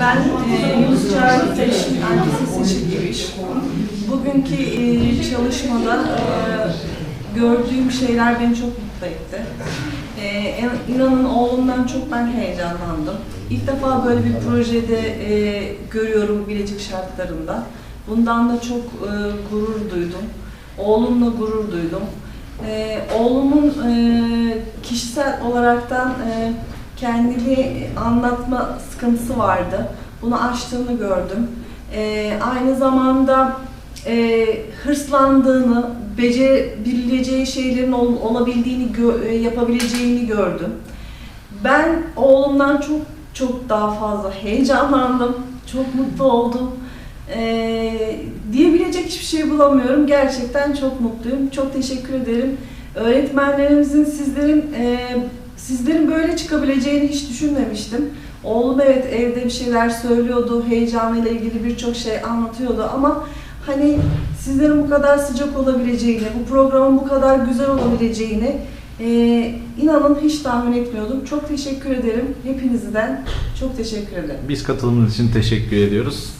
Ben e, Yunus Çağrı Seçim Ertesi Seçim Giriş. Bugünkü e, çalışmada e, gördüğüm şeyler beni çok mutlu etti. E, inanın oğlumdan çok ben heyecanlandım. İlk defa böyle bir projede e, görüyorum Bilecik şartlarında. Bundan da çok e, gurur duydum. Oğlumla gurur duydum. E, oğlumun e, kişisel olaraktan e, kendini anlatma sıkıntısı vardı. Bunu aştığını gördüm. E, aynı zamanda e, hırslandığını, becerebileceği şeylerin ol- olabildiğini, gö- e, yapabileceğini gördüm. Ben oğlumdan çok çok daha fazla heyecanlandım, çok mutlu oldum. Ee, diyebilecek hiçbir şey bulamıyorum. Gerçekten çok mutluyum. Çok teşekkür ederim. Öğretmenlerimizin, sizlerin e, sizlerin böyle çıkabileceğini hiç düşünmemiştim. Oğlum evet evde bir şeyler söylüyordu, heyecanıyla ilgili birçok şey anlatıyordu ama hani sizlerin bu kadar sıcak olabileceğini, bu programın bu kadar güzel olabileceğini e, inanın hiç tahmin etmiyordum. Çok teşekkür ederim. Hepinizden çok teşekkür ederim. Biz katılımınız için teşekkür ediyoruz.